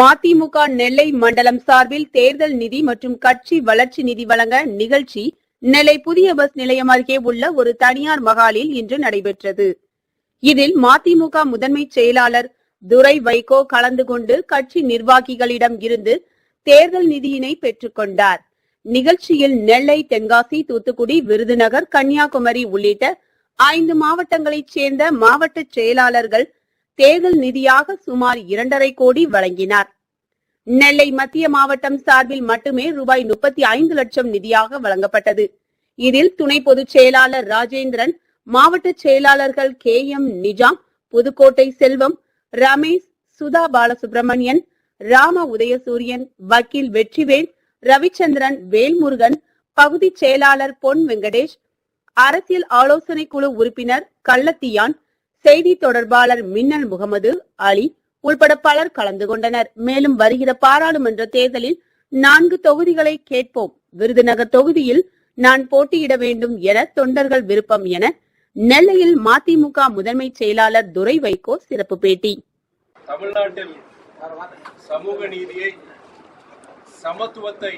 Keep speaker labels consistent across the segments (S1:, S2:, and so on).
S1: மதிமுக நெல்லை மண்டலம் சார்பில் தேர்தல் நிதி மற்றும் கட்சி வளர்ச்சி நிதி வழங்க நிகழ்ச்சி நெல்லை புதிய பஸ் நிலையம் அருகே உள்ள ஒரு தனியார் மகாலில் இன்று நடைபெற்றது. இதில் மதிமுக முதன்மை செயலாளர் துரை வைகோ கலந்து கொண்டு கட்சி நிர்வாகிகளிடம் இருந்து தேர்தல் நிதியினை பெற்றுக்கொண்டார் நிகழ்ச்சியில் நெல்லை தென்காசி தூத்துக்குடி விருதுநகர் கன்னியாகுமரி உள்ளிட்ட ஐந்து மாவட்டங்களைச் சேர்ந்த மாவட்ட செயலாளர்கள் தேர்தல் நிதியாக சுமார் இரண்டரை கோடி வழங்கினார். நெல்லை மத்திய மாவட்டம் சார்பில் மட்டுமே ரூபாய் முப்பத்தி ஐந்து லட்சம் நிதியாக வழங்கப்பட்டது. இதில் துணை பொதுச் செயலாளர் ராஜேந்திரன் மாவட்ட செயலாளர்கள் கே எம் நிஜாம் புதுக்கோட்டை செல்வம் ரமேஷ் சுதா பாலசுப்ரமணியன் ராம உதயசூரியன் வக்கீல் வெற்றிவேல் ரவிச்சந்திரன் வேல்முருகன் பகுதி செயலாளர் பொன் வெங்கடேஷ் அரசியல் ஆலோசனை குழு உறுப்பினர் கள்ளத்தியான் செய்தி தொடர்பாளர் மின்னல் முகமது அலி உள்பட பலர் கலந்து கொண்டனர். மேலும் வருகிற பாராளுமன்ற தேர்தலில் நான்கு தொகுதிகளை கேட்போம். விருதுநகர் தொகுதியில் நான் போட்டியிட வேண்டும் என தொண்டர்கள் விருப்பம் என நெல்லையில் மதிமுக முதன்மை செயலாளர் துரை வைகோ சிறப்பு பேட்டி.
S2: தமிழ்நாட்டில் சமூக நீதியை சமத்துவத்தை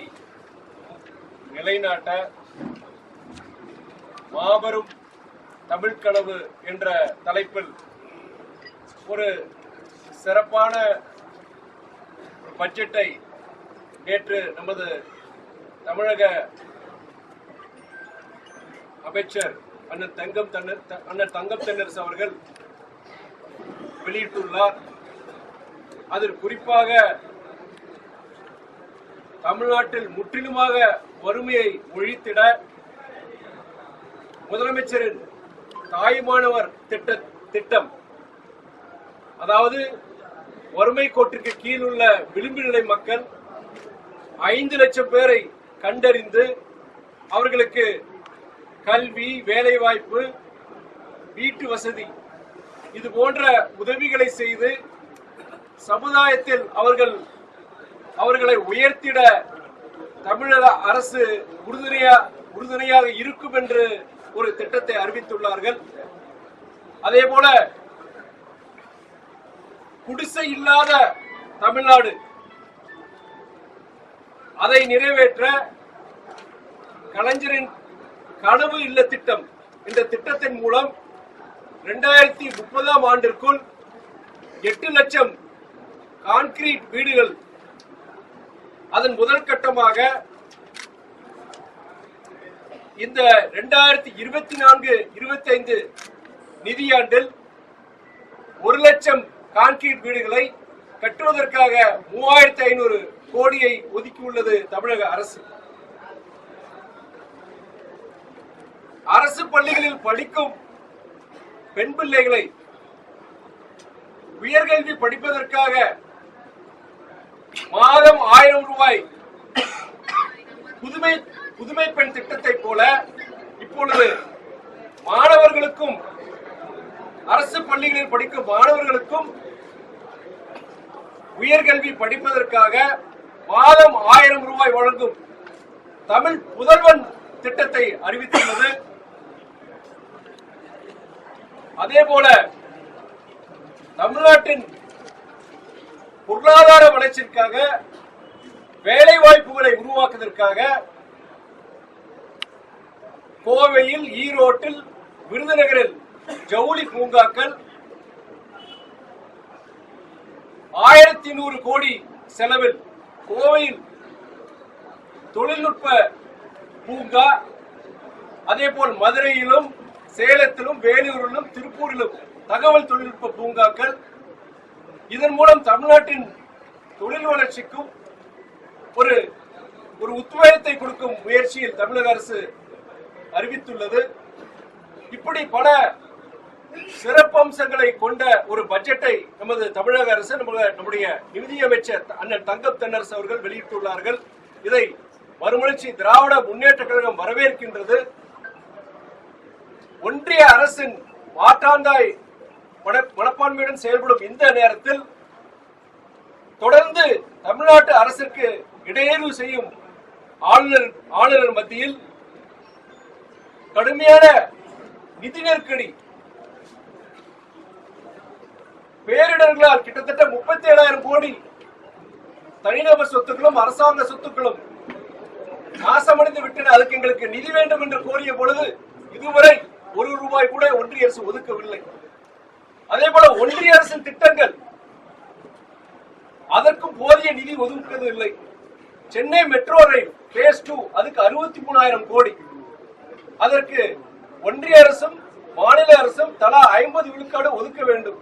S2: நிலைநாட்ட மாபெரும் தமிழ் கனவு என்ற தலைப்பில் ஒரு சிறப்பான பட்ஜெட்டை நேற்று நமது தமிழக அமைச்சர் அண்ணன் தங்கம் தன்னர் அண்ணன் தங்கம் தென்னரசு அவர்கள் வெளியிட்டுள்ளார். அதில் குறிப்பாக தமிழ்நாட்டில் முற்றிலுமாக வறுமையை ஒழித்திட முதலமைச்சரின் தாய்மானவர் திட்ட திட்டம். அதாவது வறுமை கோட்டிற்கு கீழ் உள்ள விளிம்பு நிலை மக்கள் ஐந்து லட்சம் பேரை கண்டறிந்து அவர்களுக்கு கல்வி வேலைவாய்ப்பு வீட்டு வசதி இது போன்ற உதவிகளை செய்து சமுதாயத்தில் அவர்கள் அவர்களை உயர்த்திட தமிழக அரசு உறுதுணையா உறுதுணையாக இருக்கும் என்று ஒரு திட்டத்தை அறிவித்துள்ளார்கள். அதே போல குடிசை இல்லாத தமிழ்நாடு அதை நிறைவேற்ற கலைஞரின் கனவு இல்ல திட்டம் என்ற திட்டத்தின் மூலம் இரண்டாயிரத்தி முப்பதாம் ஆண்டிற்குள் எட்டு லட்சம் கான்கிரீட் வீடுகள் அதன் முதல் கட்டமாக இந்த ரெண்டாயிரத்தி இருபத்தி நான்கு இருபத்தி ஐந்து நிதியாண்டில் ஒரு லட்சம் கான்கிரீட் வீடுகளை கட்டுவதற்காக மூவாயிரத்தி ஐநூறு கோடியை ஒதுக்கியுள்ளது தமிழக அரசு. அரசு பள்ளிகளில் படிக்கும் பெண் பிள்ளைகளை உயர்கல்வி படிப்பதற்காக மாதம் ஆயிரம் ரூபாய் புதுமை புதுமை பெண் திட்டத்தை போல இப்பொழுது மாணவர்களுக்கும் அரசு பள்ளிகளில் படிக்கும் மாணவர்களுக்கும் உயர்கல்வி படிப்பதற்காக மாதம் ஆயிரம் ரூபாய் வழங்கும் தமிழ் புதல்வன் திட்டத்தை அறிவித்துள்ளது. அதே போல தமிழ்நாட்டின் பொருளாதார வளர்ச்சிக்காக வேலை வாய்ப்புகளை உருவாக்குவதற்காக கோவையில் ஈரோட்டில் விருதுநகரில் ஜவுளி பூங்காக்கள் ஆயிரத்தி நூறு கோடி செலவில் கோவையில் தொழில்நுட்ப பூங்கா அதேபோல் மதுரையிலும் சேலத்திலும் வேலூரிலும் திருப்பூரிலும் தகவல் தொழில்நுட்ப பூங்காக்கள். இதன் மூலம் தமிழ்நாட்டின் தொழில் வளர்ச்சிக்கும் ஒரு ஒரு உத்வேகத்தை கொடுக்கும் முயற்சியில் தமிழக அரசு அறிவித்துள்ளது. இப்படி பல சிறப்பம்சங்களை கொண்ட ஒரு பட்ஜெட்டை நமது தமிழக அரசு நம்ம- நம்முடைய நிதியமைச்சர் அண்ணன் தங்கம் தென்னரசு அவர்கள் வெளியிட்டுள்ளார்கள். இதை மறுமலர்ச்சி திராவிட முன்னேற்ற கழகம் வரவேற்கின்றது. ஒன்றிய அரசின் மாற்றாந்தாய் மனப்பான்மையுடன் செயல்படும் இந்த நேரத்தில் தொடர்ந்து தமிழ்நாட்டு அரசிற்கு இடையூறு செய்யும் ஆளுநர் ஆளுநர் மத்தியில் கடுமையான நிதி நெருக்கடி. பேரிடர்களால் கிட்டத்தட்ட முப்பத்தி ஏழாயிரம் கோடி தனிநபர் சொத்துக்களும் அரசாங்க சொத்துக்களும் நாசமடைந்து விட்டன. அதுக்கு எங்களுக்கு நிதி வேண்டும் என்று கோரிய பொழுது இதுவரை ஒரு ரூபாய் கூட ஒன்றிய அரசு ஒதுக்கவில்லை. அதே போல ஒன்றிய அரசின் திட்டங்கள் அதற்கும் போதிய நிதி ஒதுக்குவதில்லை. Chennai metro rail phase two அதுக்கு அறுபத்தி மூணாயிரம் கோடி. அதற்கு ஒன்றிய அரசும் மாநில அரசும் தலா ஐம்பது விழுக்காடு ஒதுக்க வேண்டும்.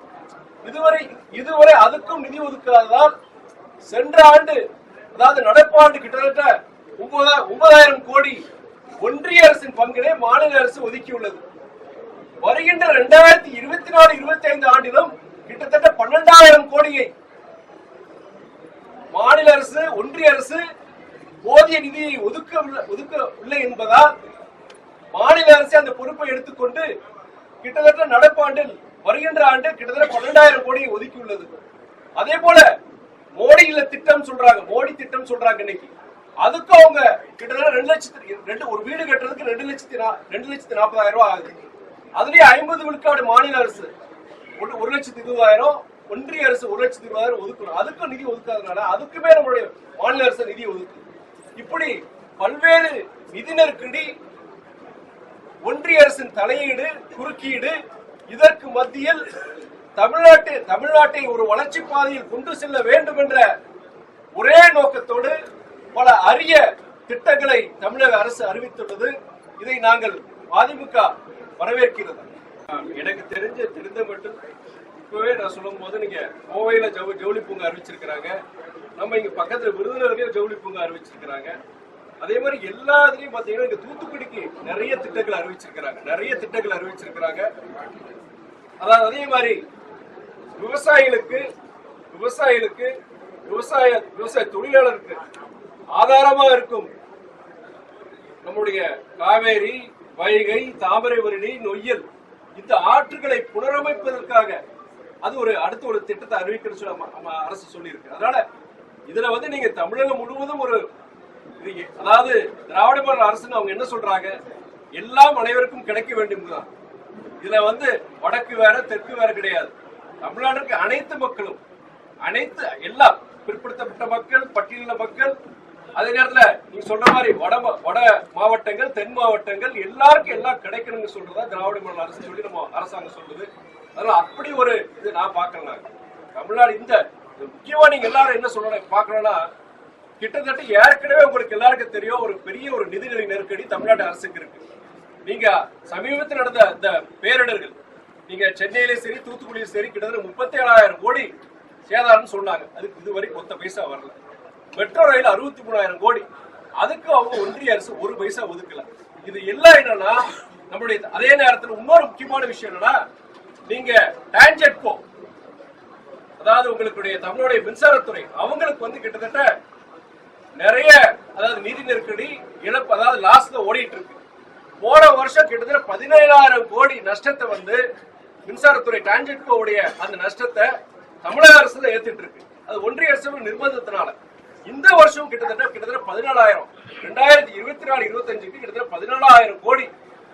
S2: இதுவரை இதுவரை அதுக்கும் நிதி ஒதுக்காததால் சென்ற ஆண்டு அதாவது நடப்பாண்டு கிட்டத்தட்ட ஒன்பதாயிரம் கோடி ஒன்றிய அரசின் பங்கினை மாநில அரசு ஒதுக்கியுள்ளது. வருகின்ற இரண்டாயிரத்தி இருபத்தி நாலு இருபத்தி ஐந்து ஆண்டிலும் கிட்டத்தட்ட பன்னெண்டாயிரம் கோடியை மாநில அரசு ஒன்றிய அரசு போதிய நிதியை ஒதுக்க ஒதுக்கவில்லை என்பதால் மாநில அரசு அந்த பொறுப்பை எடுத்துக்கொண்டு கிட்டத்தட்ட நடப்பாண்டில் வருகின்ற ஆண்டு கிட்டத்தட்ட பன்னெண்டாயிரம் கோடியை ஒதுக்கியுள்ளது. அதே போல மோடி இல்ல திட்டம் சொல்றாங்க மோடி திட்டம் சொல்றாங்க இன்னைக்கு. அதுக்கு அவங்க கிட்டத்தட்ட ரெண்டு லட்சத்தி ரெண்டு ஒரு வீடு கட்டுறதுக்கு ரெண்டு லட்சத்தி ரெண்டு லட்சத்தி நாற்பதாயிரம் ரூபாய் ஆகுது. அதுலயே ஐம்பது விழுக்காடு மாநில அரசு. ஒரு ஒரு லட்சத்தி இருபதாயிரம் ஒன்றிய அரசு ஒரு லட்சத்தி இருபதாயிரம் ஒதுக்கணும். அதுக்கும் நிதி ஒதுக்காதனால அதுக்குமே நம்மளுடைய மாநில அரசு நிதி ஒதுக்கு. இப்படி பல்வேறு நிதி நெருக்கடி ஒன்றிய அரசின் தலையீடு குறுக்கீடு இதற்கு மத்தியில் தமிழ்நாட்டு தமிழ்நாட்டை ஒரு வளர்ச்சி பாதையில் கொண்டு செல்ல வேண்டும் என்ற ஒரே நோக்கத்தோடு பல அரிய திட்டங்களை தமிழக அரசு அறிவித்துள்ளது. இதை நாங்கள் அதிமுக வரவேற்கிறது. எனக்கு தெரிஞ்ச தெரிந்த மட்டும் இப்பவே நான் சொல்லும் போது நீங்க கோவையில ஜவு ஜவுளி பூங்கா அறிவிச்சிருக்கிறாங்க. நம்ம இங்க பக்கத்துல விருதுநகர்லயும் ஜவுளி பூங்கா அறிவிச்சிருக்கிறாங்க. அதே மாதிரி எல்லா இதுலயும் பாத்தீங்கன்னா இங்க தூத்துக்குடிக்கு நிறைய திட்டங்கள் அறிவிச்சிருக்கிறாங்க. நிறைய திட்டங்கள் அறிவிச்சிருக்கிறாங்க. அதாவது அதே மாதிரி விவசாயிகளுக்கு விவசாயிகளுக்கு விவசாய விவசாய தொழிலாளருக்கு ஆதாரமா இருக்கும். நம்முடைய காவேரி வைகை தாமரைவரணி நொய்யல் இந்த ஆற்றுகளை புனரமைப்பதற்காக அது ஒரு அடுத்த ஒரு திட்டத்தை அறிவிக்கணும்னு சொல்லி நம்ம அரசு சொல்லியிருக்கு. அதனால இதுல வந்து நீங்க தமிழகம் முழுவதும் ஒரு இது அதாவது திராவிட மாடல் அரசுன்னு அவங்க என்ன சொல்றாங்க? எல்லாம் அனைவருக்கும் கிடைக்க வேண்டும் தான் இதுல வந்து வடக்கு வேற தெற்கு வேற கிடையாது. தமிழ்நாட்டிற்கு அனைத்து மக்களும் அனைத்து எல்லாம் பிற்படுத்தப்பட்ட மக்கள் பட்டியலின மக்கள் அதே நேரத்துல நீங்க சொல்ற மாதிரி வட வட மாவட்டங்கள் தென் மாவட்டங்கள் எல்லாருக்கும் எல்லாம் கிடைக்கணும்னு சொல்றதா திராவிட மாடல் அரசு சொல்லி நம்ம அரசாங்கம் சொல்லுது. அதனால அப்படி ஒரு இது நான் பாக்கலாம் தமிழ்நாடு இந்த முக்கியமா நீங்க எல்லாரும் என்ன சொல்லணும் பாக்கணும்னா கிட்டத்தட்ட ஏற்கனவே உங்களுக்கு எல்லாருக்கும் தெரியும் ஒரு பெரிய ஒரு நிதிநிலை நெருக்கடி தமிழ்நாடு அரசுக்கு இருக்கு. நீங்க சமீபத்தில் நடந்த இந்த பேரிடர்கள் நீங்க சென்னையிலும் சரி தூத்துக்குடியிலும் சரி கிட்டத்தட்ட முப்பத்தி ஏழாயிரம் கோடி சேதாரம்னு சொன்னாங்க. அதுக்கு இதுவரைக்கும் ஒத்த பைசா வரல. மெட்ரோ ரயில் அறுபத்தி மூணாயிரம் கோடி. அதுக்கு அவங்க ஒன்றிய அரசு ஒரு பைசா ஒதுக்கல. இது எல்லாம் என்னன்னா நம்மளுடைய அதே நேரத்தில் இன்னொரு முக்கியமான விஷயம் என்னன்னா நீங்க டான்ஜெட்கோ அதாவது உங்களுடைய தமிழுடைய மின்சாரத்துறை அவங்களுக்கு வந்து கிட்டத்தட்ட நிறைய அதாவது நிதி நெருக்கடி இழப்பு அதாவது லாஸ்ல ஓடிட்டு இருக்கு. போன வருஷம் கிட்டத்தட்ட பதினேழாயிரம் கோடி நஷ்டத்தை வந்து மின்சாரத்துறை டான்ஜெட்கோவுடைய அந்த நஷ்டத்தை தமிழக அரசு தான் ஏத்துட்டு இருக்கு. அது ஒன்றிய அரசு நிர்பந்தத்தினால. இந்த வருஷம் கிட்டத்தட்ட கிட்டத்தட்ட பதினாலாயிரம். ரெண்டாயிரத்தி இருபத்தி நாலு இருபத்தஞ்சுக்கு கிட்டத்தட்ட பதினாலாயிரம் கோடி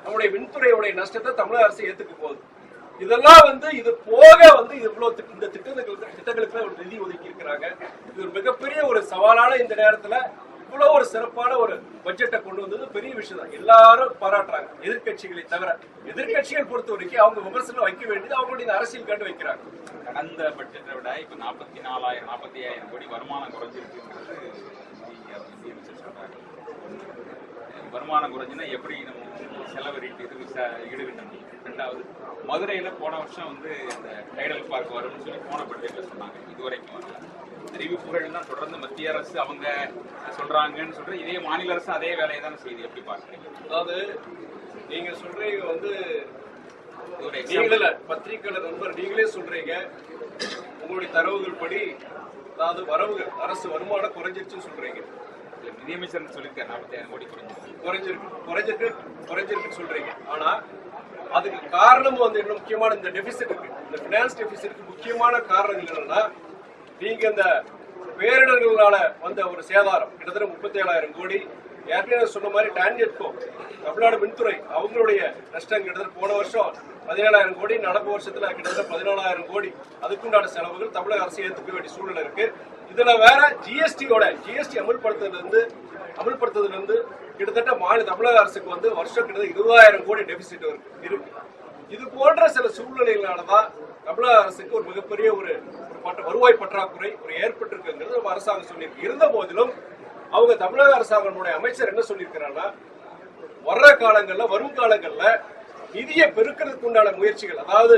S2: நம்முடைய மின்துறையுடைய நஷ்டத்தை தமிழக அரசு ஏத்துக்க போகுது. இதெல்லாம் வந்து இது போக வந்து இது இவ்வளவு திட்ட- இந்த திட்டங்களுக்கு திட்டங்களுக்கு ஒரு நிதி ஒதுக்கி இருக்கிறாங்க. இது ஒரு மிகப்பெரிய ஒரு சவாலான இந்த நேரத்துல இவ்வளவு ஒரு சிறப்பான ஒரு பட்ஜெட்டை கொண்டு வந்தது பெரிய விஷயம் தான் எல்லாரும் பாராட்டுறாங்க. எதிர்க்கட்சிகளை தவிர எதிர்க்கட்சிகள் பொறுத்த வரைக்கும் அவங்க விமர்சனம் வைக்க வேண்டியது அவங்களுடைய அரசியல் கண்டு வைக்கிறாங்க.
S3: கடந்த பட்ஜெட்டை விட இப்ப நாற்பத்தி நாலாயிரம் நாற்பத்தி ஐயாயிரம் கோடி வருமானம் குறைஞ்சிருக்குங்கிறது வருமானம் குறைஞ்சுன்னா எப்படி நம்ம செலவு ரீட் இது விசா- ஈடுகட்டணும். ரெண்டாவது மதுரையில போன வருஷம் வந்து இந்த டைடல் பார்க் வரும்னு சொல்லி போன பட்ஜெட்ல சொன்னாங்க. இது வரைக்கும் வரல. அறிவிப்புகள் தான் தொடர்ந்து மத்திய அரசு அவங்க சொல்றாங்கன்னு சொல்ற இதே மாநில அரசு அதே வேலையை தானே செய்யுது எப்படி பாக்குறீங்க
S2: அதாவது நீங்க சொல்றீங்க வந்து நீங்களே பத்திரிக்கையாளர் நண்பர் நீங்களே சொல்றீங்க. உங்களுடைய தரவுகள் படி அதாவது வரவுகள் அரசு வருமானம் குறைஞ்சிருச்சுன்னு சொல்றீங்க.
S3: நிதியமைச்சர் சொல்லியிருக்காரு நாற்பத்தி ஐயாயிரம் கோடி குறைஞ்சிருக்கு
S2: குறைஞ்சிருக்கு. குறைஞ்சிருக்கு குறைஞ்சிருக்குன்னு சொல்றீங்க. ஆனா அதுக்கு காரணம் வந்து என்ன முக்கியமான இந்த டெபிசிட் இருக்கு. இந்த பினான்ஸ் டெபிசிட்க்கு முக்கியமான காரணம் என்னன்னா நீங்க இந்த பேரிடர்களால வந்த ஒரு சேதாரம் கிட்டத்தட்ட முப்பத்தி ஏழாயிரம் கோடி. ஏற்கனவே சொன்ன மாதிரி டான்ஜெட்கோ தமிழ்நாடு மின்துறை அவங்களுடைய நஷ்டம் கிட்டத்தட்ட போன வருஷம் பதினேழாயிரம் கோடி. நடப்பு வருஷத்துல கிட்டத்தட்ட பதினாலாயிரம் கோடி. அதுக்குண்டான செலவுகள் தமிழக அரசு ஏற்றுக்க வேண்டிய சூழ்நிலை இருக்கு. இதுல வேற ஜிஎஸ்டியோட ஜிஎஸ்டி அமல்படுத்துறதுல இருந்து அமல்படுத்துறதுல இருந்து கிட்டத்தட்ட மாநில தமிழக அரசுக்கு வந்து வருஷம் கிட்டத்தட்ட இருபதாயிரம் கோடி டெபிசிட் இருக்கு. இது போன்ற சில சூழ்நிலைகளாலதான் தமிழக அரசுக்கு ஒரு மிகப்பெரிய ஒரு வருவாய் பற்றாக்குறை ஒரு ஏற்பட்டிருக்குங்கிறது நம்ம அரசாங்கம் சொல்லியிருக்கு. இருந்த போதிலும் அவங்க தமிழக அரசாங்கனுடைய அமைச்சர் என்ன சொல்லியிருக்கிறாங்கன்னா வர்ற காலங்கள்ல வரும் காலங்கள்ல நிதியை பெருக்கிறதுக்கு உண்டான முயற்சிகள் அதாவது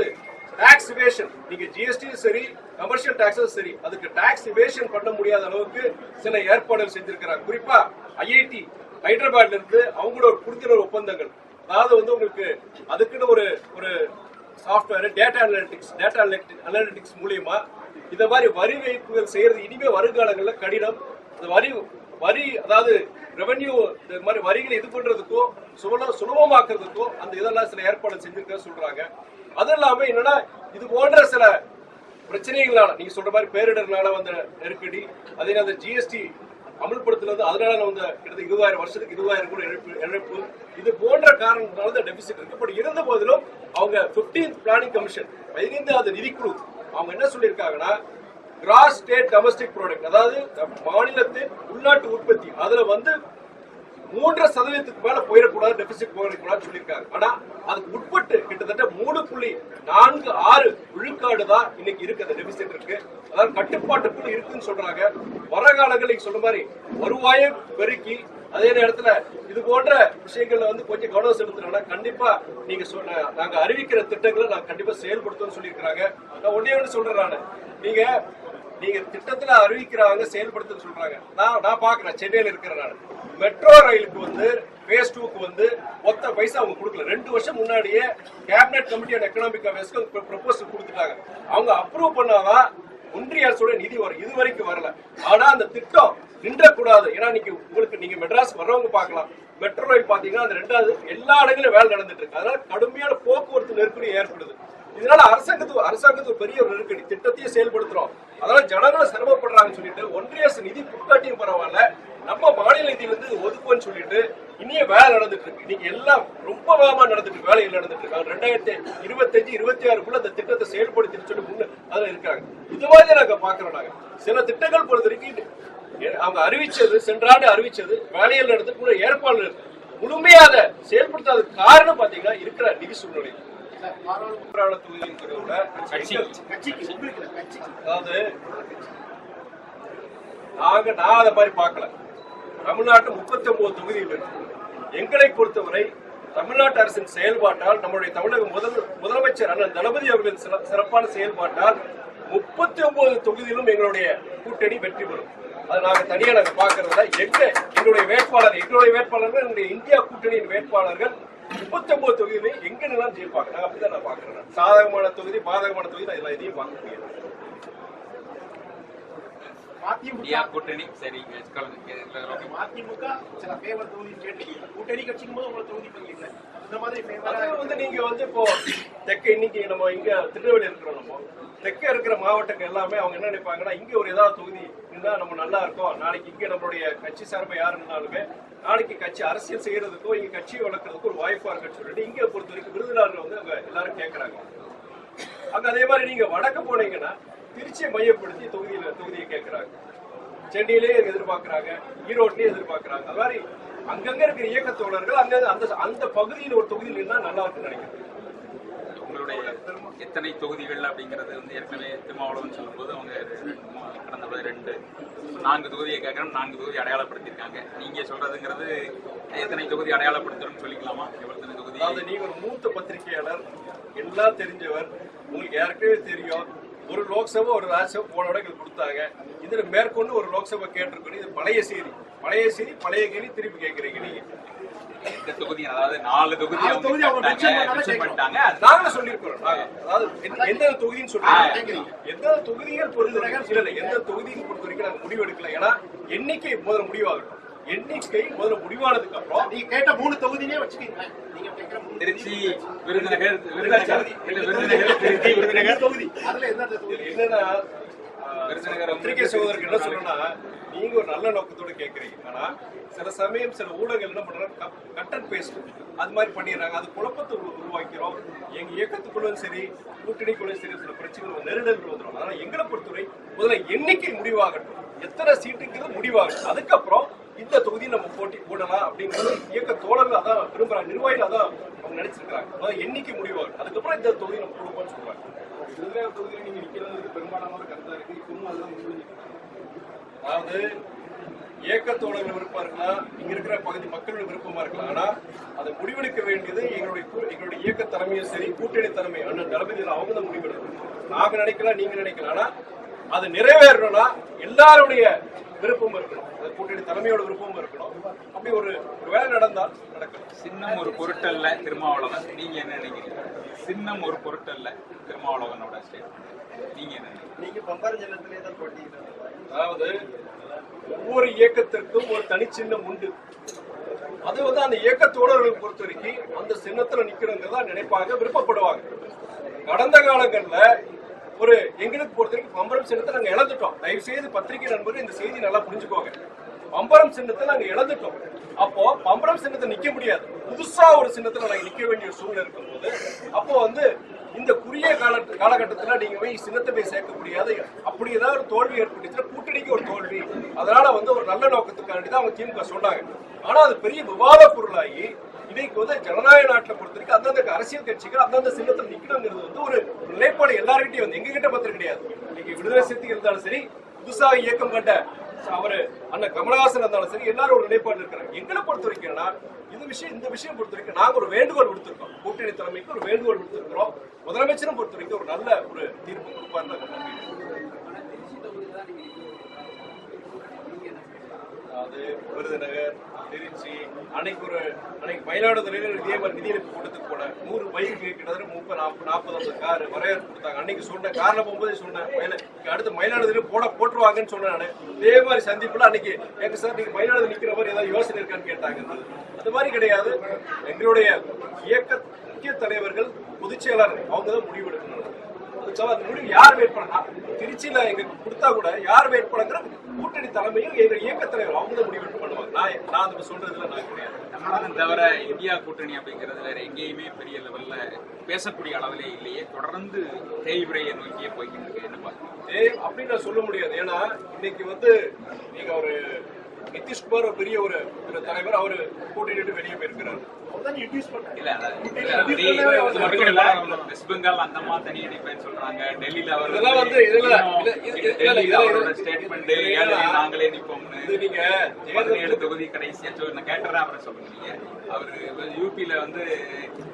S2: டாக்ஸ் இவேஷன் நீங்க ஜிஎஸ்டியும் சரி கமர்ஷியல் டாக்ஸும் சரி. அதுக்கு டாக்ஸ் இவேஷன் பண்ண முடியாத அளவுக்கு சில ஏற்பாடுகள் செஞ்சிருக்கிறாங்க குறிப்பா ஐஐடி ஹைதராபாத்ல இருந்து அவங்களோட ஒரு புரிந்துணர்வு ஒப்பந்தங்கள். அதாவது வந்து உங்களுக்கு அதுக்குன்னு ஒரு ஒரு software data analytics data analytics மூலியமா இந்த மாதிரி வரி வைப்புகள் செய்யறது இனிமே வருங்காலங்களில் கடினம். இந்த வரி வரி அதாவது ரெவென்யூ இந்த மாதிரி வரிகளை இது பண்றதுக்கோ சுலப சுலபமாக்குறதுக்கோ அந்த இதெல்லாம் சில ஏற்பாடு செஞ்சிருக்க சொல்றாங்க. அது இல்லாம என்னன்னா இது போன்ற சில பிரச்சனைகளால நீங்க சொல்ற மாதிரி பேரிடர்னால வந்த நெருக்கடி அதே அந்த ஜிஎஸ்டி அமல்படுத்துறது அதனால வந்த கிட்டத்தட்ட இருபதாயிரம் வருஷத்துக்கு இருபதாயிரம் கூட இழப்பு இழப்பு. இது போன்ற காரணத்தினால தான் டெபிசிட் இருக்கு. பட் இருந்த போதிலும் அவங்க 15th பிளானிங் கமிஷன் பதினைந்தாவது நிதிக்குழு அவங்க என்ன சொல்லியிருக்காங்கன்னா கிராஸ் ஸ்டேட் டொமஸ்டிக் ப்ராடக்ட் அதாவது மாநிலத்தின் உள்நாட்டு உற்பத்தி அதுல வந்து மூன்றரை சதவீதத்துக்கு மேல போயிடக்கூடாது டெபிசிட் போயிடக்கூடாதுன்னு சொல்லியிருக்காங்க ஆனா அதுக்கு உட்பட்டு கிட்டத்தட்ட மூணு புள்ளி நான்கு ஆறு விழுக்காடு தான் இன்னைக்கு இருக்கு அந்த டெபிசிட் இருக்கு. அதாவது கட்டுப்பாட்டுக்குள்ள இருக்குன்னு சொல்றாங்க. வர காலங்களில் நீங்க சொல்ற மாதிரி வருவாயை பெருக்கி அதே நேரத்துல இது போன்ற விஷயங்கள்ல வந்து கொஞ்சம் கவனம் செலுத்தினா கண்டிப்பா நீங்க சொன்ன நாங்க அறிவிக்கிற திட்டங்களை நாங்க கண்டிப்பா செயல்படுத்தணும்னு சொல்லியிருக்கிறாங்க. நான் ஒன்னே ஒன்று சொல்றேன் நானு. நீங்க நீங்க திட்டத்துல அறிவிக்கிறாங்க செயல்படுத்து சொல்றாங்க. நான் நான் பாக்குறேன் சென்னையில இருக்கிறேன் நான். மெட்ரோ ரயிலுக்கு வந்து பேஸ் டூக்கு வந்து ஒத்த பைசா அவங்க கொடுக்கல. ரெண்டு வருஷம் முன்னாடியே கேபினட் கமிட்டி அண்ட் எக்கனாமிக் அஃபேர்ஸ்க்கு ப்ரொபோசல் கொடுத்துட்டாங்க. அவங்க அப்ரூவ் பண்ணாதான் ஒன்றிய அரசோட நிதி வரும். இது வரைக்கும் வரல. ஆனா அந்த திட்டம் நின்றக்கூடாது. ஏன்னா நீங்க உங்களுக்கு நீங்க மெட்ராஸ் வர்றவங்க பார்க்கலாம். மெட்ரோ ரயில் பாத்தீங்கன்னா அந்த ரெண்டாவது எல்லா இடங்களும் வேலை நடந்துட்டு இருக்கு. அதனால கடுமையான போக்குவரத்து நெருக்கடி ஏற்படுது. இதனால அரசாங்கத்துக்கு அரசாங்கத்துக்கு ஒரு பெரிய ஒரு நெருக்கடி திட்டத்தையே செயல்படுத்துறோம். அதனால ஜனங்களும் சிரமப்படுறாங்கன்னு சொல்லிட்டு ஒன்றிய அரசு நிதி புட்காட்டியும் பரவாயில்ல. நம்ம மாநில நிதி வந்து இது சொல்லிட்டு இனியும் வேலை நடந்துட்டு இருக்கு. இன்னைக்கு எல்லாம் ரொம்ப வேகமா நடந்துட்டு வேலைகள் நடந்துட்டு இருக்காங்க ரெண்டாயிரத்தி இருபத்தஞ்சு இருபத்தி ஆறுக்குள்ள அந்த திட்டத்தை செயல்படுத்தின்னு சொல்லி முன்ன அதுல இருக்காங்க. இது மாதிரி நாங்க பாக்குறோம் நாங்க. சில திட்டங்கள் பொறுத்த வரைக்கும் அவங்க அறிவிச்சது சென்றாண்டு அறிவிச்சது வேலைகள் நடந்து கூட ஏற்பாடு முழுமையாக செயல்படுத்தாத காரணம் பாத்தீங்கன்னா இருக்கிற நிதி சூழ்நிலை. பாராளுமன்ற அதாவது நாங்க நான் அதை மாதிரி பார்க்கல தமிழ்நாட்டு முப்பத்தி ஒன்பது தொகுதியில் இருக்கு எங்களை பொறுத்தவரை தமிழ்நாட்டு அரசின் செயல்பாட்டால் நம்முடைய தமிழக முதல் முதலமைச்சர் அண்ணன் தளபதி அவர்களின் சிற- சிறப்பான செயல்பாட்டால் முப்பத்தி ஒன்பது தொகுதியிலும் எங்களுடைய கூட்டணி வெற்றி பெறும் அது நாங்க தனியா நாங்க பாக்குறதுல எங்க எங்களுடைய வேட்பாளர் எங்களுடைய வேட்பாளர்கள் எங்களுடைய இந்தியா கூட்டணியின் வேட்பாளர்கள் முப்பத்தி ஒன்பது தொகுதியிலும் எங்க நிலம் ஜெயிப்பாங்க? நான் அப்படிதான் நான் பாக்குறேன் சாதகமான தொகுதி பாதகமான தொகுதி நான் எதையும் பார்க்க முடியாது.
S3: கூட்டணி. சரி
S4: அதிமுக சில ஃபேவர் தொகுதி கேட்டிருக்கீங்க கூட்டணி கட்சிக்கும் போது உங்களை தொகுதி பங்கீடு இந்த மாதிரி
S2: அது வந்து நீங்க வந்து இப்போ தெற்க இன்னைக்கு நம்ம இங்க திருநெல்வேலி இருக்கிறோம் நம்ம. தெற்க இருக்கிற மாவட்டங்கள் எல்லாமே அவங்க என்ன நினைப்பாங்கன்னா இங்க ஒரு ஏதாவது தொகுதி இருந்தா நம்ம நல்லா இருக்கோம். நாளைக்கு இங்க நம்மளுடைய கட்சி சார்பை யார் இருந்தாலுமே நாளைக்கு கட்சி அரசியல் செய்யறதுக்கோ இங்க கட்சியை வளர்க்கறதுக்கோ ஒரு வாய்ப்பா இருக்குன்னு சொல்லிட்டு இங்க பொறுத்த வரைக்கும் விருதுநகர்ல வந்து அவங்க எல்லாரும் கேட்கறாங்க அங்க அதே மாதிரி நீங்க வடக்கு போனீங்கன்னா திருச்சியை மையப்படுத்தி தொகுதியில தொகுதியை கேட்கறாங்க சென்னையிலே எதிர்பார்க்கறாங்க ஈரோட்லயே எதிர்பார்க்கறாங்க. அது மாதிரி அங்கங்க இருக்கிற இயக்க தோழர்கள் அங்க அந்த அந்த பகுதியில் ஒரு தொகுதியில் இருந்தா நல்லா இருக்குன்னு நினைக்கிறேன்.
S3: உங்களுடைய எத்தனை தொகுதிகள் அப்படிங்கிறது வந்து ஏற்கனவே திருமாவளவன் சொல்லும்போது அவங்க கடந்த முறை ரெண்டு நான்கு தொகுதியை கேட்கறோம் நான்கு தொகுதி அடையாளப்படுத்தியிருக்காங்க. நீங்க சொல்றதுங்கிறது எத்தனை தொகுதி அடையாளப்படுத்தணும்னு சொல்லிக்கலாமா? எவ்வளவு தொகுதி?
S2: அதாவது நீங்க ஒரு மூத்த பத்திரிகையாளர் எல்லாம் தெரிஞ்சவர் உங்களுக்கு ஏற்கனவே தெரியும். ஒரு லோக்சபா ஒரு ராஜ்யசபா போன விட எங்களுக்கு கொடுத்தாங்க. இதுல மேற்கொண்டு ஒரு லோக்சபா கேட்டிருக்கோம். இது பழைய செய்தி. பழைய செய்தி பழைய கேள்வி திருப்பி கேட்கறீங்க. நீங்க.
S3: இந்த தொகுதி அதாவது நாலு தொகுதி
S4: தொகுதி
S3: பண்ணிட்டாங்க. அது
S2: நாங்க சொல்லியிருக்கிறோம். அதாவது எந்த- தொகுதின்னு சொல்றீங்க. எந்த தொகுதிகள் பொறுத்த வரைக்கும் இல்ல எந்த தொகுதியை பொறுத்த வரைக்கும் நாங்க முடிவு எடுக்கல ஏன்னா எண்ணிக்கை முதல்ல முடிவாகட்டும். எண்ணிக்கை முதல்ல முடிவானதுக்கு அப்புறம்
S4: நீங்க கேட்ட மூணு தொகுதினே வச்சுக்கீங்க. நீங்க கேட்கிற மூணு
S3: திருச்சி விருதுநகர் விருதுநகர் இல்ல, விருதுநகர் திருச்சி விருதுநகர்.
S4: தொகுதி. அதுல
S2: என்னன்னா
S3: விருதுநகர்
S2: பத்திரிகை சகோதரருக்கு என்ன சொல்லணும்னா நீங்க ஒரு நல்ல நோக்கத்தோட கேக்குறீங்க. ஆனா சில சமயம் சில ஊடகங்கள் என்ன பண்றாங்க கட்டன் பேஸ்ட் அது மாதிரி பண்ணிடுறாங்க. அது குழப்பத்தை உரு- உருவாக்கிறோம். எங்க இயக்கத்துக்குள்ளும் சரி கூட்டணிக்குள்ளும் சரி சில பிரச்சனைகள் நெருடல்கள் வந்துடும் அதனால எங்களை பொறுத்தவரை முதல்ல எண்ணிக்கை முடிவாகட்டும். எத்தனை சீட்டுங்கிறது முடிவாகும் அதுக்கப்புறம் இந்த தொகுதியில் நம்ம போட்டி போடலாம் அப்படிங்கிறது இயக்க தோழர்கள் அதான் விரும்புறாங்க நிர்வாகிகள் அதான் அவங்க நினைச்சிருக்காங்க அதான் எண்ணிக்கை முடிவாகும். அதுக்கப்புறம் இந்த தொகுதி நம்ம கொடுப்போம்னு சொல்றாங்க.
S4: விடுதலை தொகுதியில் நீங்க நிக்கிறது பெரும்பாலான கருத்தா இருக்கு. இப்பவும் முன்மொழிஞ்சு
S2: அதாவது இயக்கத்தோட விருப்பம் இருக்கலாம் இங்க இருக்கிற பகுதி மக்களோட விருப்பமா இருக்கலாம். ஆனா அதை முடிவெடுக்க வேண்டியது எங்களுடைய கூ- எங்களுடைய இயக்க தலைமையும் சரி கூட்டணி தலைமை அண்ணன் தளபதி அவங்க தான் முடிவெடுக்கணும். நாங்க நினைக்கலாம் நீங்க நினைக்கலாம். ஆனா அது நிறைவேறணும்னா எல்லாருடைய விருப்பம் இருக்கணும். அது கூட்டணி தலைமையோட விருப்பமும் இருக்கணும். அப்படி ஒரு ஒரு வேலை நடந்தால் நடக்கும்
S3: சின்னம் ஒரு பொருட்டல்ல திருமாவளவன். நீங்க என்ன நினைக்கிறீங்க? சின்னம் ஒரு பொருட்டல்ல திருமாவளவனோட ஸ்டேட்மெண்ட் நீங்க என்ன நினைக்கிறீங்க?
S4: நீங்க பம்பார் ஜலத்திலே தான் போட்டியிடுறது
S2: அதாவது ஒவ்வொரு இயக்கத்திற்கும் ஒரு தனிச்சின்னம் உண்டு. அது வந்து அந்த இயக்க தோழர்களை பொறுத்த வரைக்கும் அந்த சின்னத்துல நிக்கணுங்கிறதா நினைப்பாங்க விருப்பப்படுவாங்க. கடந்த காலங்கள்ல ஒரு எங்களுக்கு பொறுத்த வரைக்கும் பம்பரம் சின்னத்தை நாங்க இழந்துட்டோம். தயவு செய்து பத்திரிகை நண்பர்கள் இந்த செய்தி நல்லா புரிஞ்சுக்கோங்க. பம்பரம் சின்னத்தை நாங்க இழந்துட்டோம். அப்போ பம்பரம் சின்னத்தை நிக்க முடியாது. புதுசா ஒரு சின்னத்துல நாங்க நிக்க வேண்டிய சூழ்நிலை இருக்கும் போது அப்போ வந்து இந்த குறுகிய கால காலகட்டத்துல நீங்க போய் சின்னத்தை போய் சேர்க்க முடியாது. அப்படி ஏதாவது ஒரு தோல்வி ஏற்பட்டுச்சுன்னா கூட்டணிக்கு ஒரு தோல்வி. அதனால வந்து ஒரு நல்ல நோக்கத்துக்காண்டி தான் அவங்க திமுக சொன்னாங்க. ஆனா அது பெரிய விவாத பொருளாகி இன்னைக்கு வந்து ஜனநாயக நாட்டில் பொறுத்த வரைக்கும் அந்தந்த அரசியல் கட்சிகள் அந்தந்த சின்னத்தில் நிற்கணுங்கிறது வந்து ஒரு நிலைப்பாடு எல்லார்கிட்டயும் வந்து. எங்ககிட்ட பத்திரம் கிடையாது. இன்னைக்கு விடுதலை சிறுத்தைகள் இருந்தாலும் சரி புதுசாக இயக்கம் கண்ட அவரு அண்ணன் கமலஹாசன் இருந்தாலும் சரி எல்லாரும் ஒரு நிலைப்பாடு இருக்கிறாங்க. எங்களை பொறுத்த வரைக்கும் இந்த விஷயம் இந்த விஷயம் பொறுத்த வரைக்கும் நாங்க ஒரு வேண்டுகோள் விடுத்திருக்கோம். கூட்டணி தலைமைக்கு ஒரு வேண்டுகோள் விடுத்திருக்கிறோம். முதலமைச்சரும் பொறுத்த வரைக்கும் ஒரு நல்ல ஒரு தீர்ப்பு கொடுப்பாருன்னு அதாவது விருதுநகர் திருச்சி அன்னைக்கு ஒரு அன்னைக்கு மயிலாடுதுறையில் இதே மாதிரி நிதியளிப்பு கூட்டத்துக்கு போனேன் நூறு பைக்கு கிட்டத்தட்ட முப்பது நாற்பது நாற்பது ஐம்பது கார் வரையறு கொடுத்தாங்க. அன்னைக்கு சொன்னேன் காரில் போகும்போதே சொன்னேன் மயில அடுத்து மயிலாடுதுறை போட போட்டுருவாங்கன்னு சொன்னேன் நான். இதே மாதிரி சந்திப்புல அன்னைக்கு எங்க சார் நீங்க மயிலாடுதுறை நிக்கிற மாதிரி ஏதாவது யோசனை இருக்கான்னு கேட்டாங்க. அது மாதிரி கிடையாது. எங்களுடைய இயக்க முக்கிய தலைவர்கள் பொதுச் செயலாளர் அவங்க தான் முடிவெடுக்கணும் So, அந்த முடிவு யார் வேட்பாளர் திருச்சியில எங்க கொடுத்தா கூட யார் வேட்பாளர் கூட்டணி தலைமையும் எங்க இயக்க தலைவர் அவங்க தான் முடிவு பண்ணுவாங்க. நான் நான் அந்த சொல்றதுல நான் கிடையாது.
S3: தமிழகம் தவிர இந்தியா கூட்டணி அப்படிங்கிறது வேற எங்கேயுமே பெரிய லெவல்ல பேசக்கூடிய அளவிலே இல்லையே. தொடர்ந்து தேய்விரையை நோக்கியே போய்கிட்டு இருக்கு என்ன
S2: ஏய் அப்படின்னு நான் சொல்ல முடியாது. ஏன்னா இன்னைக்கு வந்து நீங்க ஒரு நிதிஷ்குமார் பெரிய ஒரு தலைவர் அவரு கூட்டணி விட்டு வெளியே போயிருக்கிறாரு.
S3: வெஸ்ட் பெங்கால் அந்த மாதிரி தனி அடிப்பேன்னு சொல்றாங்க. டெல்லியில அவர்
S2: இதெல்லாம் வந்து
S3: ஸ்டேட்மெண்ட் நாங்களே நிப்போம்னு.
S2: இது நீங்க
S3: பதினேழு தொகுதி கடைசியா சொல்லி நான் கேட்டுறேன் அப்புறம் சொல்லுங்க நீங்க. அவரு யூபியில வந்து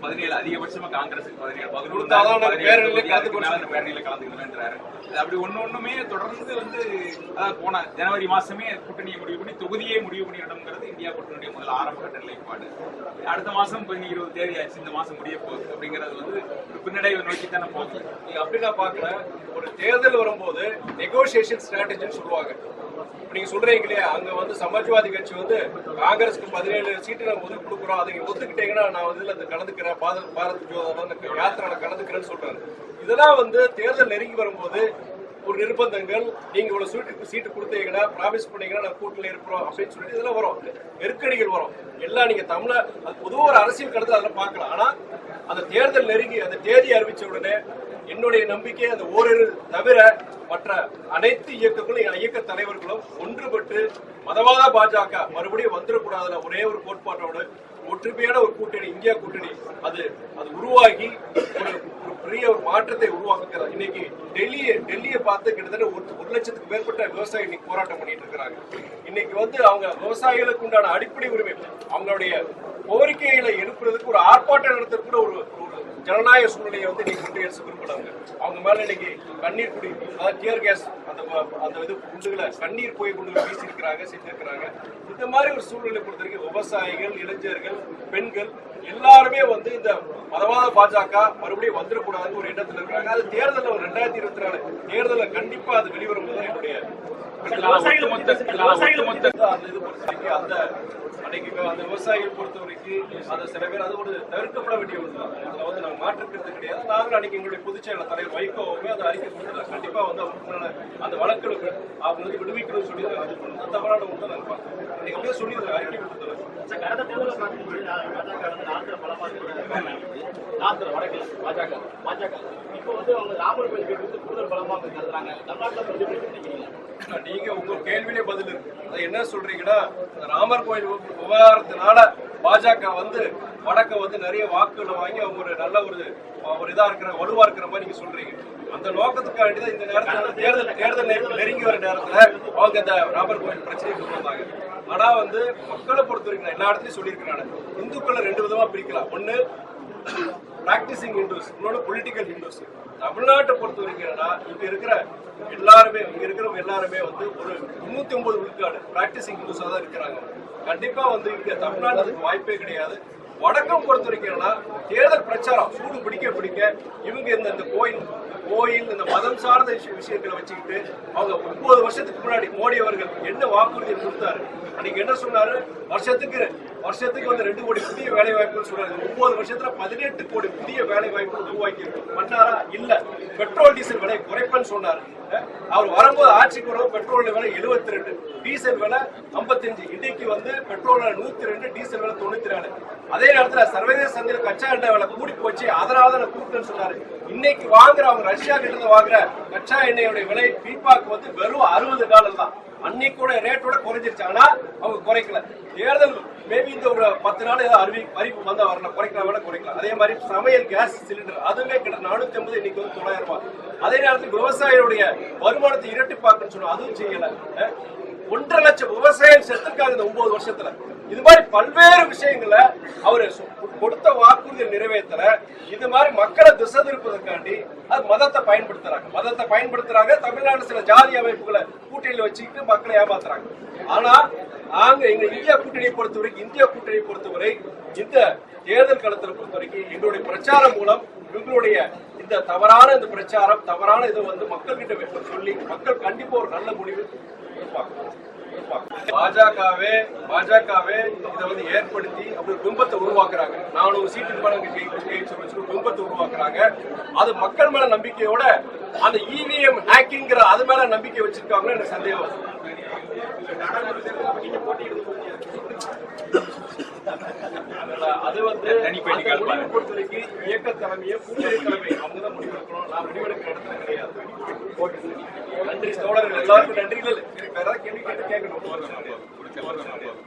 S3: பதினேழு அதிகபட்சமா காங்கிரஸுக்கு பதினேழு பதினொன்று
S2: கலந்து
S3: பேரணியில கலந்துக்கணும்ன்றாரு. இது அப்படி ஒண்ணு ஒண்ணுமே தொடர்ந்து வந்து போன ஜனவரி மாசமே கூட்டணியை முடிவு பண்ணி தொகுதியே முடிவு பண்ணிடணுங்கிறது இந்தியா கூட்டணியுடைய முதல் ஆரம்ப கட்ட நிலைப்பாடு அடுத்த மாசம் கொஞ்சம் இருபது தேதி ஆச்சு இந்த மாசம் முடிய போகுது அப்படிங்கிறது வந்து ஒரு பின்னடைவை நோக்கி தானே போகுது.
S2: நீங்க அப்படி நான் பாக்குறேன் ஒரு தேர்தல் வரும்போது நெகோசியேஷன் ஸ்ட்ராட்டஜின்னு சொல்லுவாங்க. நீங்க சொல்றீங்க இல்லையா அங்க வந்து சமாஜ்வாதி கட்சி வந்து காங்கிரஸ்க்கு பதினேழு சீட்டு நாங்க ஒதுக்கி கொடுக்குறோம் அதை ஒத்துக்கிட்டீங்கன்னா நான் வந்து அந்த கலந்துக்கிறேன் பாரத் பாரத் ஜோதா நான் கலந்துக்கிறேன்னு சொல்றாரு. இதெல்லாம் வந்து தேர்தல் நெருங்கி வரும்போது ஒரு நிர்பந்தங்கள் நீங்க இவ்வளவு சீட்டு சீட்டு கொடுத்தீங்கன்னா ப்ராமிஸ் பண்ணீங்கன்னா நான் கூட்டில் இருக்கிறோம் அப்படின்னு சொல்லிட்டு இதெல்லாம் வரும். நெருக்கடிகள் வரும். எல்லாம் நீங்க தமிழ அது பொதுவாக ஒரு அரசியல் கடந்து அதெல்லாம் பார்க்கலாம். ஆனா அந்த தேர்தல் நெருங்கி அந்த தேதி அறிவிச்ச உடனே என்னுடைய நம்பிக்கை அந்த ஓரிரு தவிர மற்ற அனைத்து இயக்கங்களும் இயக்க தலைவர்களும் ஒன்றுபட்டு மதவாத பாஜக மறுபடியும் வந்துடக்கூடாதுல ஒரே ஒரு கோட்பாட்டோடு ஒற்றுமையான ஒரு கூட்டணி இந்தியா கூட்டணி அது அது உருவாகி ஒரு பெரிய ஒரு மாற்றத்தை உருவாக்குகிறார் இன்னைக்கு டெல்லியை டெல்லியை பார்த்து கிட்டத்தட்ட ஒரு ஒரு லட்சத்துக்கு மேற்பட்ட விவசாயிகள் இன்னைக்கு போராட்டம் பண்ணிட்டு இருக்கிறாங்க. இன்னைக்கு வந்து அவங்க விவசாயிகளுக்கு உண்டான அடிப்படை உரிமை அவங்களுடைய கோரிக்கைகளை எழுப்புறதுக்கு ஒரு ஆர்ப்பாட்டம் நடத்துறதுக்கு கூட ஒரு ஜனநாயக சூழ்நிலையை வந்து இன்னைக்கு கொண்டு அரசு விரும்புறாங்க. அவங்க மேல இன்னைக்கு கண்ணீர் குடி அதாவது டியர் கேஸ் அந்த அந்த இது குண்டுகளை கண்ணீர் போய் குண்டுகளை வீசி இருக்கிறாங்க செஞ்சிருக்கிறாங்க. இந்த மாதிரி ஒரு சூழ்நிலை பொறுத்த வரைக்கும் விவசாயிகள் இளைஞர்கள் பெண்கள் எல்லாருமே வந்து இந்த மதவாத பாஜக மறுபடியும் வந்துடக்கூடாதுன்னு ஒரு எண்ணத்துல இருக்கிறாங்க. அது தேர்தலில் ஒரு ரெண்டாயிரத்தி இருபத்தி நாலு தேர்தலில் கண்டிப்பா அது வெளிவரும் போது என்னுடைய விவசாயிகள் பொறுத்த வரைக்கும் அந்த சில பேர் அது ஒரு தவிர்க்கப்பட வேண்டிய ஒன்று அதுல வந்து நாங்க மாற்றுக்கிறது கிடையாது. நாங்களும் அன்னைக்கு எங்களுடைய பொதுச் செயலர் தலைவர் வைகோவுமே அந்த அறிக்கை கொடுத்தல கண்டிப்பா வந்து அவங்களுக்கு உண்டான அந்த வழக்குகளுக்கு அவங்க வந்து விடுவிக்கணும்னு சொல்லி அதை தவறான ஒன்று நாங்க பார்த்தோம் அன்னைக்கு அப்படியே சொல்லி அதை அறிக்கை கொடுத்தல
S4: பாஜக. பாஜக. இப்போ வந்து அவங்க ராமர் கோயில் கூடுதல்
S2: நீங்க உங்க கேள்வியிலே பதில் இருக்கு. என்ன சொல்றீங்கன்னா ராமர் கோயில் விவகாரத்தினால பாஜக வந்து வடக்க வந்து நிறைய வாக்குகளை வாங்கி அவங்க ஒரு நல்ல ஒரு ஒரு இதா இருக்கிற வலுவா இருக்கிற மாதிரி நீங்க சொல்றீங்க. அந்த நோக்கத்துக்காண்டி தான் இந்த நேரத்துல தேர்தல் தேர்தல் நெருங்கி- நெருங்கி வர நேரத்துல அவங்க இந்த ராமர் கோயில் பிரச்சனையை கொண்டு வந்தாங்க. ஆனா வந்து மக்களை பொறுத்த வரைக்கும் நான் எல்லா இடத்துலயும் சொல்லியிருக்கிறேன் இந்துக்களை ரெண்டு விதமா பிரிக்கலாம். ஒண்ணு பிராக்டிசிங் ஹிந்துஸ் இன்னொன்று பொலிட்டிக்கல் ஹிந்துஸ் தமிழ்நாட்டை பொறுத்த வரைக்கும் என்னன்னா இங்க இருக்கிற எல்லாருமே இங்க இருக்கிறவங்க எல்லாருமே வந்து ஒரு முன்னூத்தி ஒன்பது விழுக்காடு பிராக்டிசிங் ஹிந்துஸா தான் இருக்கிறாங்க. கண்டிப்பா வந்து இங்க தமிழ்நாடு அதுக்கு வாய்ப்பே கிடையாது. வடக்கம் பொறுத்த வரைக்கும் என்னன்னா தேர்தல் பிரச்சாரம் சூடு பிடிக்க பிடிக்க இவங்க இந்த கோயில் கோயில் இந்த மதம் சார்ந்த விஷய- விஷயங்களை வச்சுக்கிட்டு அவங்க ஒன்பது வருஷத்துக்கு முன்னாடி மோடி அவர்கள் என்ன வாக்குறுதி கொடுத்தாரு? அன்னைக்கு என்ன சொன்னாரு? வருஷத்துக்கு வருஷத்துக்கு வந்து ரெண்டு கோடி புதிய வேலை வாய்ப்புகள் சொல்றாரு ஒன்பது வருஷத்துல பதினெட்டு கோடி புதிய வேலை வாய்ப்புகள் உருவாக்கி பண்ணாரா? இல்ல. பெட்ரோல் டீசல் விலை குறைப்பேன்னு சொன்னாரு. அவர் வரும்போது ஆட்சிக்கு வரும்போது பெட்ரோல் விலை 72 ரெண்டு டீசல் விலை 55 இன்னைக்கு வந்து பெட்ரோல் விலை நூத்தி ரெண்டு டீசல் விலை தொண்ணூத்தி நாலு. அதே நேரத்துல சர்வதேச சந்தையில் கச்சா எண்ணெய் விலை கூடி போச்சு. அதனால தான் கூப்பிட்டேன்னு சொன்னாரு. இன்னைக்கு வாங்குற அவங்க ரஷ்யா கிட்ட இருந்து வாங்குற கச்சா எண்ணெயோட விலை பீப்பாக்கு வந்து வெறும் அறுபது டாலர் தான். அன்னைக்கூட ரேட்டோட குறைஞ்சிருச்சு. ஆனா அவங்க குறைக்கல. தேர்தல் மேபி இந்த ஒரு பத்து நாள் ஏதாவது அறிவி அறிவிப்பு வந்தா வரல குறைக்கலாம் வேணா குறைக்கலாம். அதே மாதிரி சமையல் கேஸ் சிலிண்டர் அதுவுமே கிட்ட நானூத்தி ஐம்பது இன்னைக்கு வந்து தொள்ளாயிரம் ரூபாய். அதே நேரத்தில் விவசாயிகளுடைய வருமானத்தை இரட்டிப்பாக்குன்னு சொன்னோம் அதுவும் செய்யல. ஒன்றரை லட்சம் விவசாயம் செத்துருக்காங்க இந்த ஒன்பது வருஷத்துல. இது மாதிரி பல்வேறு விஷயங்களை அவர் சொ- கொடுத்த வாக்குறுதியை நிறைவேற்றல. இது மாதிரி மக்களை திசை திருப்பதற்காண்டி அது மதத்தை பயன்படுத்துறாங்க. மதத்தை பயன்படுத்துறாங்க. தமிழ்நாடு சில ஜாதி அமைப்புகளை கூட்டணியில வச்சுக்கிட்டு மக்களை ஏமாத்துறாங்க. ஆனா நாங்க எங்க இந்தியா கூட்டணியை பொறுத்தவரை இந்திய கூட்டணியை பொறுத்தவரை இந்த தேர்தல் களத்துல பொறுத்த வரைக்கும் எங்களுடைய பிரச்சாரம் மூலம் இவங்களுடைய இந்த தவறான இந்த பிரச்சாரம் தவறான இதை வந்து மக்கள்கிட்ட சொல்லி மக்கள் கண்டிப்பா ஒரு நல்ல முடிவு எடுப்பாங்க. பாஜகவே பாஜகவே இதை வந்து ஏற்படுத்தி அப்படி பிம்பத்தை உருவாக்குறாங்க. நானூறு சீட்டு பணம் ஜெயிச்சு வச்சு உருவாக்குறாங்க. அது மக்கள் மேல நம்பிக்கையோட அந்த இவிஎம் ஹேக்கிங்கிற அது மேல நம்பிக்கை வச்சிருக்காங்கன்னு எனக்கு சந்தேகம். அது வந்து. முடிவு பொறுத்த வரைக்கும் இயக்க தலைமையை கூட்டணி தலைமை. அவங்க தான் முடிவெடுக்கணும் நான் முடிவெடுக்கிற இடத்துல கிடையாது. நன்றி தோழர்கள். எல்லாருக்கும் நன்றிகள் வேற கேள்வி கேட்டு கேட்கணும்.